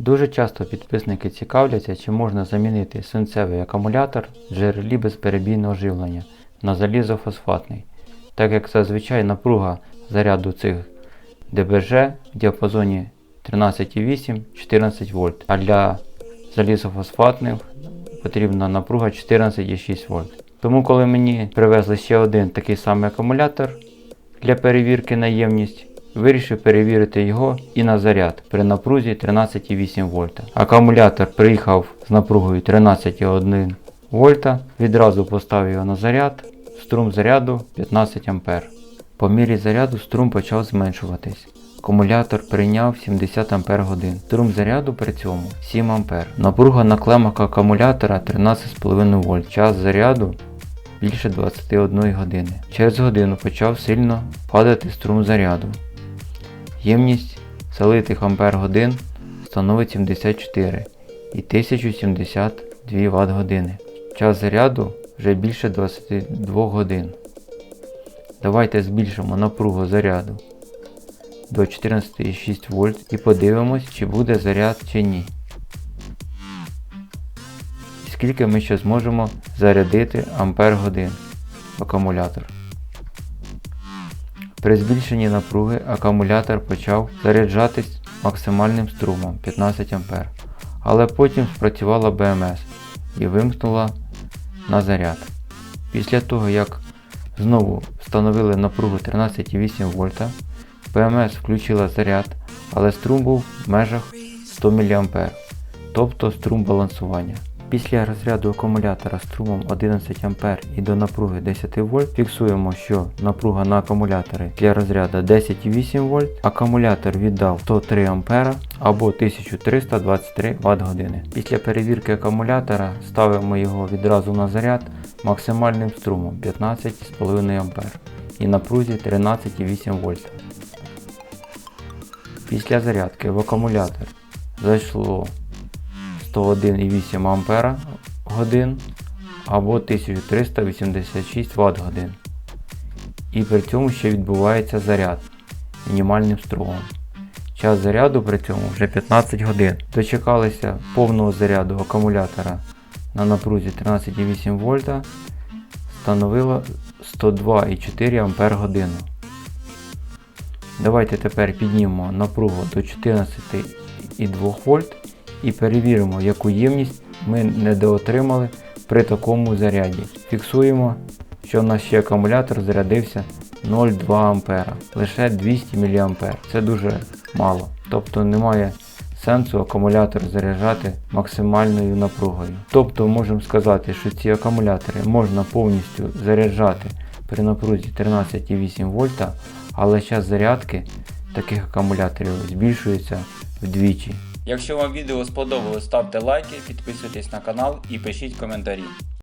Дуже часто підписники цікавляться, чи можна замінити свинцевий акумулятор в джерелі безперебійного живлення на залізофосфатний, так як зазвичай напруга заряду цих ДБЖ в діапазоні 13,8-14 вольт, а для залізофосфатних потрібна напруга 14,6 вольт. Тому коли мені привезли ще один такий самий акумулятор для перевірки на ємність, вирішив перевірити його і на заряд при напрузі 13,8 вольта. Акумулятор приїхав з напругою 13,1 вольта, відразу поставив його на заряд, струм заряду 15 А. По мірі заряду струм почав зменшуватись. Акумулятор прийняв 70 Ах. Струм заряду при цьому 7 А. Напруга на клемах акумулятора 13,5 вольт. Час заряду більше 21 години. Через годину почав сильно падати струм заряду. Ємність залитих ампер годин становить 74 і 1072 Вт години. Час заряду вже більше 22 годин. Давайте збільшимо напругу заряду до 14,6 вольт і подивимось, чи буде заряд чи ні. Скільки ми ще зможемо зарядити ампер годин в акумулятор. При збільшенні напруги акумулятор почав заряджатись максимальним струмом 15 А, але потім спрацювала БМС і вимкнула на заряд. Після того, як знову встановили напругу 13,8 вольта, БМС включила заряд, але струм був в межах 100 мА, тобто струм балансування. Після розряду акумулятора струмом 11 А і до напруги 10 В фіксуємо, що напруга на акумуляторі для розряду 10,8 В, акумулятор віддав 103 А або 1323 Вт години. Після перевірки акумулятора ставимо його відразу на заряд максимальним струмом 15,5 А і напрузі 13,8 В. Після зарядки в акумулятор зайшло 101,8 А годин або 1386 Вт годин. І при цьому ще відбувається заряд мінімальним струмом. Час заряду при цьому вже 15 годин. Дочекалися повного заряду акумулятора на напрузі 13,8 вольта становило 102,4 Ампер годину. Давайте тепер піднімемо напругу до 14,2 вольт і перевіримо, яку ємність ми недоотримали при такому заряді. Фіксуємо, що в нас ще акумулятор зарядився 0,2 А, лише 200 мА. Це дуже мало. Тобто немає сенсу акумулятор заряджати максимальною напругою. Тобто можемо сказати, що ці акумулятори можна повністю заряджати при напрузі 13,8 вольта, але час зарядки таких акумуляторів збільшується вдвічі. Якщо вам відео сподобалось, ставте лайки, підписуйтесь на канал і пишіть коментарі.